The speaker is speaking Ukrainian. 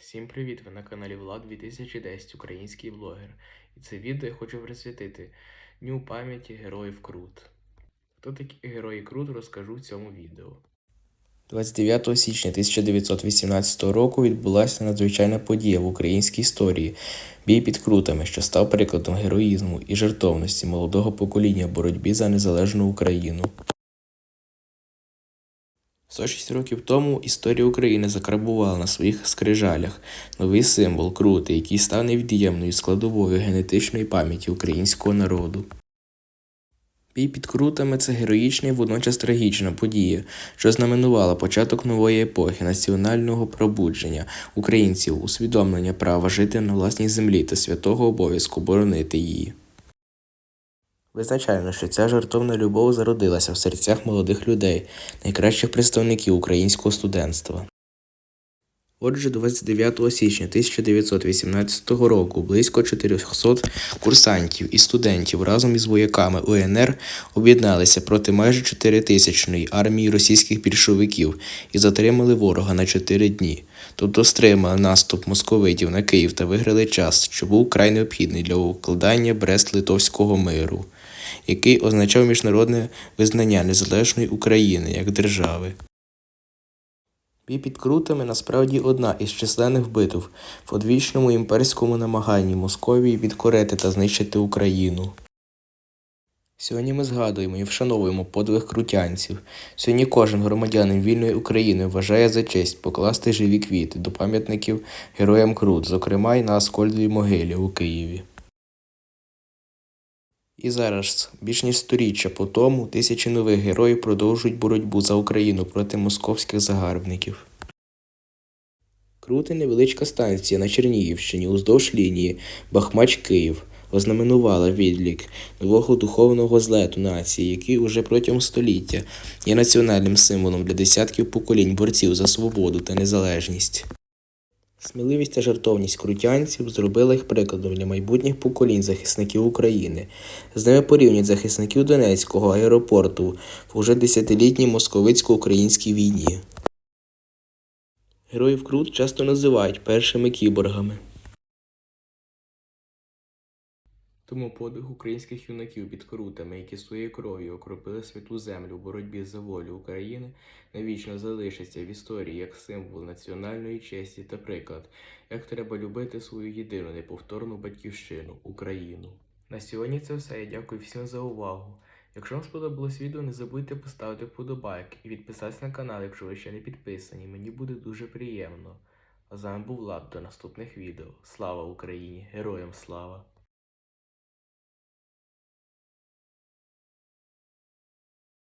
Всім привіт! Ви на каналі Влад 2010, український блогер. І це відео я хочу присвятити Дню пам'яті героїв Крут. Хто такі герої Крут, розкажу в цьому відео. 29 січня 1918 року відбулася надзвичайна подія в українській історії бій під Крутами, що став прикладом героїзму і жертовності молодого покоління в боротьбі за незалежну Україну. 106 років тому історія України закарбувала на своїх скрижалях новий символ крути, який став невід'ємною складовою генетичної пам'яті українського народу. Бій під крутами це героїчна і водночас трагічна подія, що знаменувала початок нової епохи національного пробудження українців, усвідомлення права жити на власній землі та святого обов'язку боронити її. Визначально, що ця жартовна любов зародилася в серцях молодих людей, найкращих представників українського студентства. Отже, 29 січня 1918 року близько 400 курсантів і студентів разом із вояками УНР об'єдналися проти майже 4-тисячної армії російських більшовиків і затримали ворога на 4 дні, тобто стримали наступ московитів на Київ та виграли час, що був край необхідний для укладання Брест-Литовського миру, який означав міжнародне визнання незалежної України як держави. Бій під крутами насправді одна із численних битв в одвічному імперському намаганні Московії підкорити та знищити Україну. Сьогодні ми згадуємо і вшановуємо подвиг крутянців. Сьогодні кожен громадянин вільної України вважає за честь покласти живі квіти до пам'ятників героям Крут, зокрема й на Аскольдовій могилі у Києві. І зараз, більш ніж сторіччя по тому, тисячі нових героїв продовжують боротьбу за Україну проти московських загарбників. Крути невеличка станція на Чернігівщині уздовж лінії Бахмач-Київ ознаменувала відлік нового духовного злету нації, який уже протягом століття є національним символом для десятків поколінь борців за свободу та незалежність. Сміливість та жартовність крутянців зробила їх прикладом для майбутніх поколінь захисників України. З ними порівнюють захисників Донецького аеропорту в уже десятилітній московицько-українській війні. Героїв Крут часто називають першими кіборгами. Тому подвиг українських юнаків під крутами, які своєю кров'ю окропили святу землю в боротьбі за волю України, навічно залишиться в історії як символ національної честі та приклад, як треба любити свою єдину неповторну батьківщину Україну. На сьогодні це все. Я дякую всім за увагу. Якщо вам сподобалось відео, не забудьте поставити вподобайк і підписатися на канал, якщо ви ще не підписані. Мені буде дуже приємно. А з вами був Влад до наступних відео. Слава Україні! Героям слава!